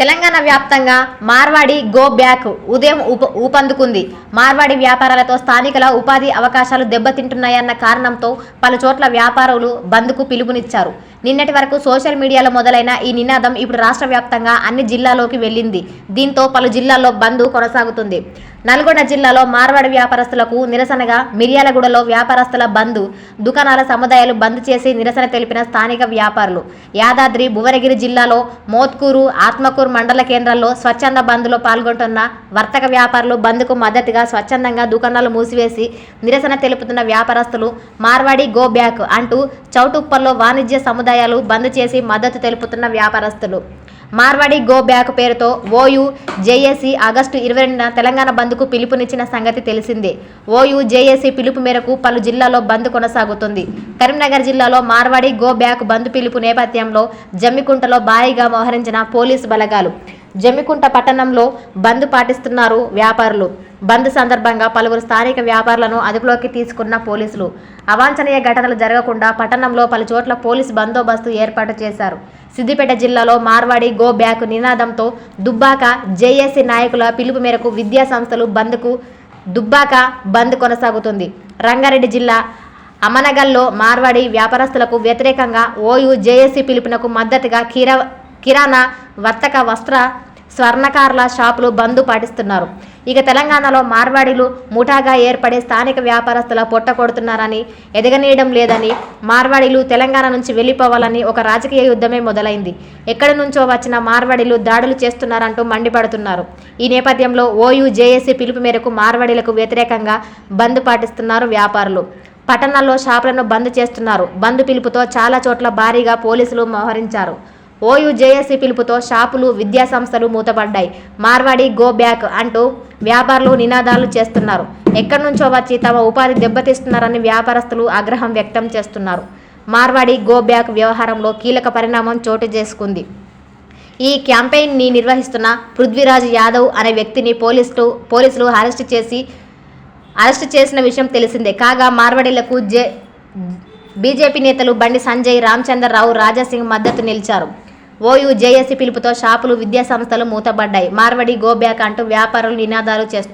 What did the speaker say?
తెలంగాణ వ్యాప్తంగా Marwadi go back ఉదయం ఉప ఊపందుకుంది. మార్వాడి వ్యాపారాలతో స్థానికుల ఉపాధి అవకాశాలు దెబ్బతింటున్నాయన్న కారణంతో పలు చోట్ల వ్యాపారులు బంద్కు పిలుపునిచ్చారు. నిన్నటి వరకు సోషల్ మీడియాలో మొదలైన ఈ నినాదం ఇప్పుడు రాష్ట్ర వ్యాప్తంగా అన్ని జిల్లాలోకి వెళ్ళింది. దీంతో పలు జిల్లాల్లో బంద్ కొనసాగుతుంది. నల్గొండ జిల్లాలో మార్వాడి వ్యాపారస్తులకు నిరసనగా మిర్యాలగూడలో వ్యాపారస్తుల బంద్ దుకాణాల సముదాయాలు బంద్ చేసి నిరసన తెలిపిన స్థానిక వ్యాపారులు. యాదాద్రి భువనగిరి జిల్లాలో మోత్కూరు ఆత్మకూరు మండల కేంద్రాల్లో స్వచ్ఛంద బంద్లో పాల్గొంటున్న వర్తక వ్యాపారులు బంద్కు మద్దతుగా స్వచ్ఛందంగా దుకాణాలు మూసివేసి నిరసన తెలుపుతున్న వ్యాపారస్తులు మార్వాడి గో బ్యాక్ అంటూ చౌటుప్పల్లో వాణిజ్య సముదాయాలు బంద్ చేసి మద్దతు తెలుపుతున్న వ్యాపారస్తులు. మార్వాడి గో బ్యాక్ పేరుతో ఓయూ జేఏసీ ఆగస్టు ఇరవై రెండున తెలంగాణ బంద్కు పిలుపునిచ్చిన సంగతి తెలిసిందే. ఓయూ జేఏసీ పిలుపు మేరకు పలు జిల్లాల్లో బంద్ కొనసాగుతుంది. కరీంనగర్ జిల్లాలో మార్వాడి గో బ్యాక్ బంద్ పిలుపు నేపథ్యంలో జమ్మికుంటలో భారీగా మోహరించిన పోలీసు బలగాలు. జమ్మికుంట పట్టణంలో బంద్ పాటిస్తున్నారు వ్యాపారులు. బంద్ సందర్భంగా పలువురు స్థానిక వ్యాపారులను అదుపులోకి తీసుకున్న పోలీసులు. అవాంఛనీయ ఘటనలు జరగకుండా పట్టణంలో పలు చోట్ల పోలీసు బందోబస్తు ఏర్పాటు చేశారు. సిద్దిపేట జిల్లాలో మార్వాడి గో బ్యాక్ నినాదంతో దుబ్బాక జేఏసీ నాయకుల పిలుపు మేరకు విద్యా సంస్థలు బంద్కు దుబ్బాక బంద్ కొనసాగుతుంది. రంగారెడ్డి జిల్లా అమనగల్లో మార్వాడి వ్యాపారస్తులకు వ్యతిరేకంగా ఓయూ జేఏసీ పిలుపునకు మద్దతుగా కీర కిరాణా వర్తక వస్త్ర స్వర్ణకారుల షాపులు బంద్ పాటిస్తున్నారు. ఇక తెలంగాణలో మార్వాడీలు ముఠాగా ఏర్పడే స్థానిక వ్యాపారస్తుల పొట్ట కొడుతున్నారని ఎదగనీయడం లేదని మార్వాడీలు తెలంగాణ నుంచి వెళ్ళిపోవాలని ఒక రాజకీయ యుద్ధమే మొదలైంది. ఎక్కడి నుంచో వచ్చిన మార్వాడీలు దాడులు చేస్తున్నారంటూ మండిపడుతున్నారు. ఈ నేపథ్యంలో ఓయూ జేఏసీ పిలుపు మేరకు మార్వాడీలకు వ్యతిరేకంగా బంద్ పాటిస్తున్నారు వ్యాపారులు. పట్టణాల్లో షాపులను బంద్ చేస్తున్నారు. బంద్ పిలుపుతో చాలా చోట్ల భారీగా పోలీసులు మోహరించారు. ఓయూ పిలుపుతో షాపులు విద్యాసంస్థలు మూతపడ్డాయి. మార్వాడి గో బ్యాక్ అంటూ వ్యాపారులు నినాదాలు చేస్తున్నారు. ఎక్కడి నుంచో వచ్చి తమ ఉపాధి దెబ్బతీస్తున్నారని వ్యాపారస్తులు ఆగ్రహం వ్యక్తం చేస్తున్నారు. మార్వాడి గో బ్యాక్ వ్యవహారంలో కీలక పరిణామం చోటు చేసుకుంది. ఈ క్యాంపెయిన్ని నిర్వహిస్తున్న పృథ్వీరాజ్ యాదవ్ అనే వ్యక్తిని పోలీసులు పోలీసులు అరెస్ట్ చేసి అరెస్ట్ చేసిన విషయం తెలిసిందే. కాగా మార్వాడీలకు జే బీజేపీ నేతలు బండి సంజయ్ రామచంద్రరావు రాజాసింగ్ మద్దతు నిలిచారు. ఓయూ జేఏసీ పిలుపుతో షాపులు విద్యా సంస్థలు మూతబడ్డాయి. మార్వడి గో బ్యాక్ అంటూ వ్యాపారులు నినాదాలు చేస్తున్నారు